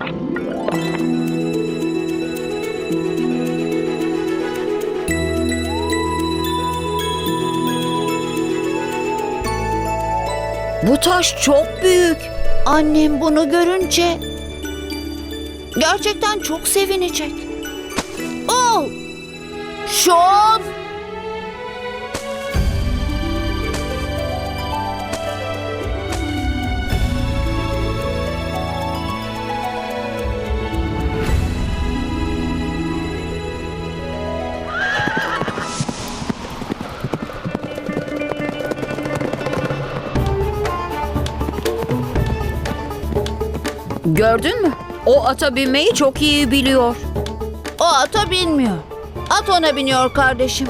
Bu taş çok büyük. Annem bunu görünce gerçekten çok sevinecek. Oh! Şon! Gördün mü? O ata binmeyi çok iyi biliyor. O ata binmiyor. At ona biniyor kardeşim.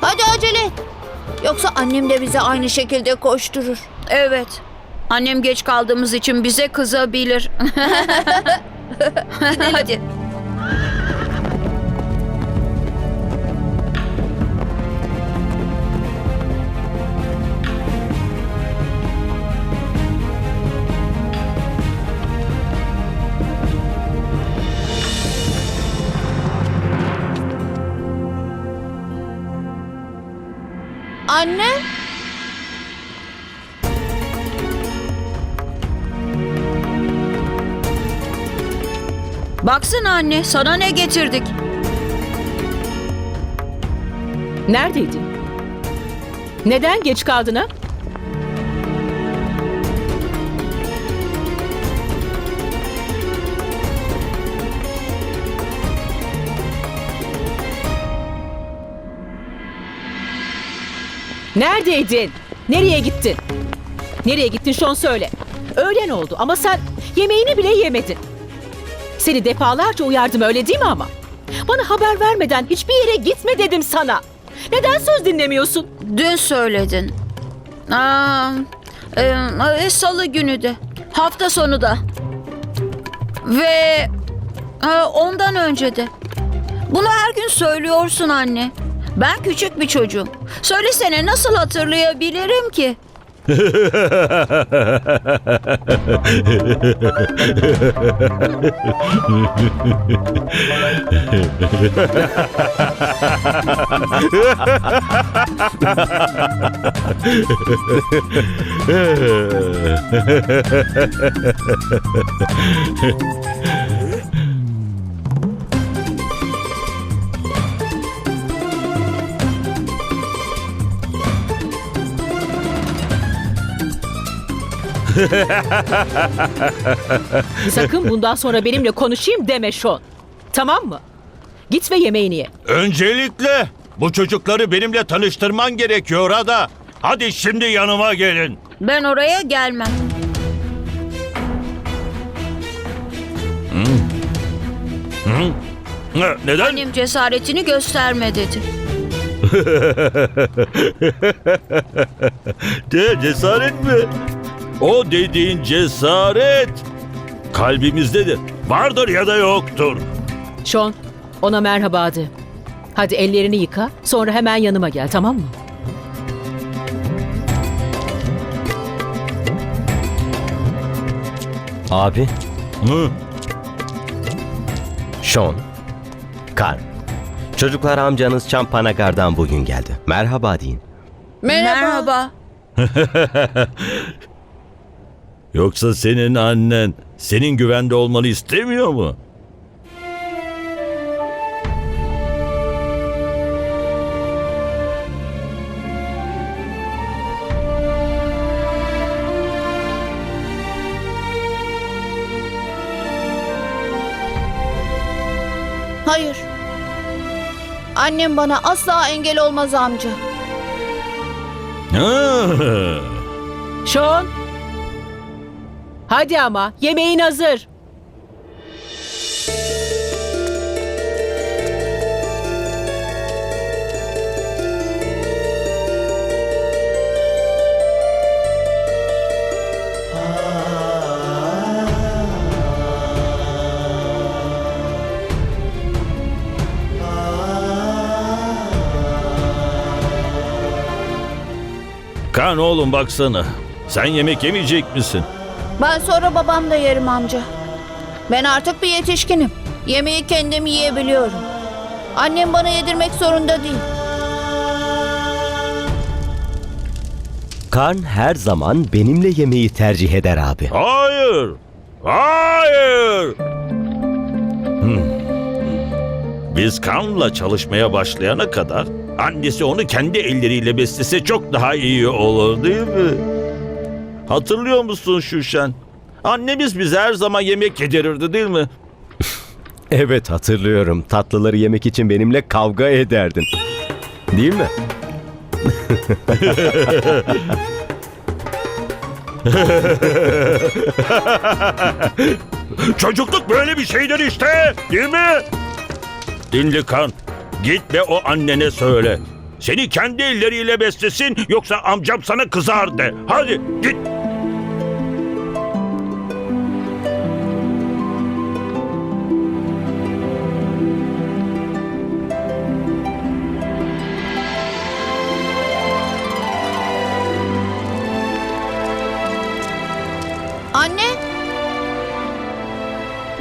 Hadi acele et. Yoksa annem de bize aynı şekilde koşturur. Evet. Annem geç kaldığımız için bize kızabilir. Hadi. Anne? Baksana anne, sana ne getirdik? Neredeydin? Neden geç kaldın ha? Neredeydin? Nereye gittin? Nereye gittin şu an söyle. Öğlen oldu ama sen yemeğini bile yemedin. Seni defalarca uyardım öyle değil mi ama? Bana haber vermeden hiçbir yere gitme dedim sana. Neden söz dinlemiyorsun? Dün söyledin. Aa, e, e, salı günü de. Hafta sonu da. Ve e, ondan önce de. Bunu her gün söylüyorsun anne. Ben küçük bir çocuğum. Söylesene nasıl hatırlayabilirim ki? Sakın bundan sonra benimle konuşayım deme Şon. Tamam mı? Git ve yemeğini ye. Öncelikle bu çocukları benimle tanıştırman gerekiyor Ada. Hadi şimdi yanıma gelin. Ben oraya gelmem. Ne- Neden? Annem cesaretini gösterme dedi. De cesaret mi? O dediğin cesaret kalbimizdedir. Vardır ya da yoktur. Şon, ona merhaba de. Hadi ellerini yıka, sonra hemen yanıma gel tamam mı? Abi, Hı? Sean, Kar. Çocuklar amcanız Çampanagar'dan bugün geldi. Merhaba deyin. Merhaba. Yoksa senin annen senin güvende olmanı istemiyor mu? Hayır. Annem bana asla engel olmaz amca. Hı. Şon! Hadi ama, yemeğin hazır. Kan oğlum baksana. Sen yemek yemeyecek misin? Ben sonra babamla yerim amca. Ben artık bir yetişkinim. Yemeği kendim yiyebiliyorum. Annem bana yedirmek zorunda değil. Karn her zaman benimle yemeği tercih eder abi. Hayır. Hayır. Hmm. Biz Kaan'la çalışmaya başlayana kadar annesi onu kendi elleriyle beslese çok daha iyi olur değil mi? Hatırlıyor musun Şuşen? Annemiz bize her zaman yemek yedirirdi değil mi? Evet hatırlıyorum. Tatlıları yemek için benimle kavga ederdin. Değil mi? Çocukluk böyle bir şeydir işte değil mi? Dinli kan. Git ve o annene söyle. Seni kendi elleriyle beslesin yoksa amcam sana kızar de. Hadi git.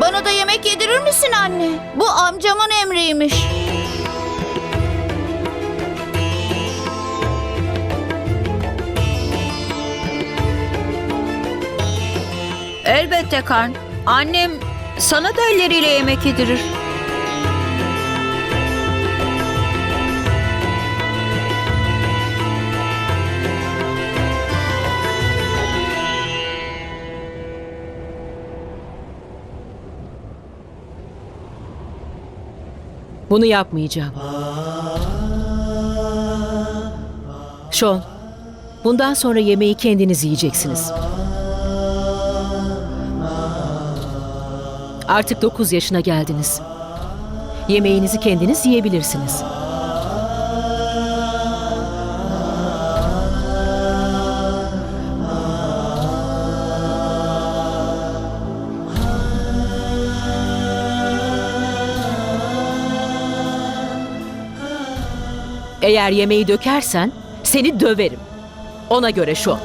Bana da yemek yedirir misin anne? Bu amcamın emriymiş. Elbette Karn. Annem sana da elleriyle yemek yedirir. Bunu yapmayacağım. Sean, bundan sonra yemeği kendiniz yiyeceksiniz. Artık 9 yaşına geldiniz. Yemeğinizi kendiniz yiyebilirsiniz. Eğer yemeği dökersen seni döverim. Ona göre şu.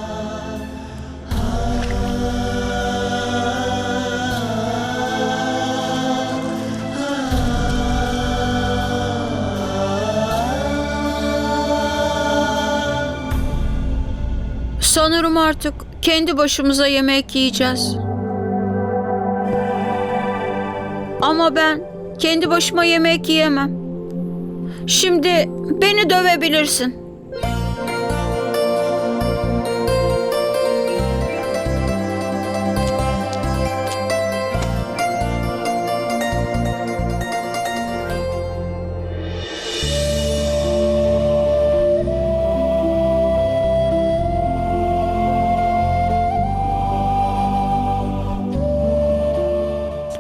Sanırım artık kendi başımıza yemek yiyeceğiz. Ama ben kendi başıma yemek yiyemem. Şimdi beni dövebilirsin.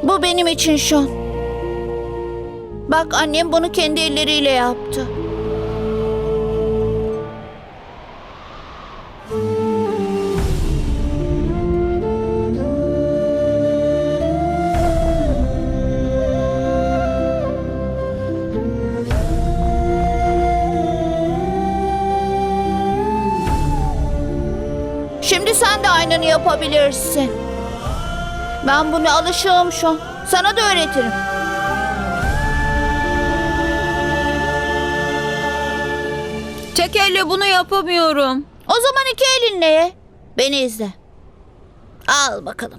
Bu benim için Sean. Bak annem bunu kendi elleriyle yaptı. Şimdi sen de aynını yapabilirsin. Ben buna alışığım şu an. Sana da öğretirim. Elle bunu yapamıyorum. O zaman iki elinle ye. Beni izle. Al bakalım.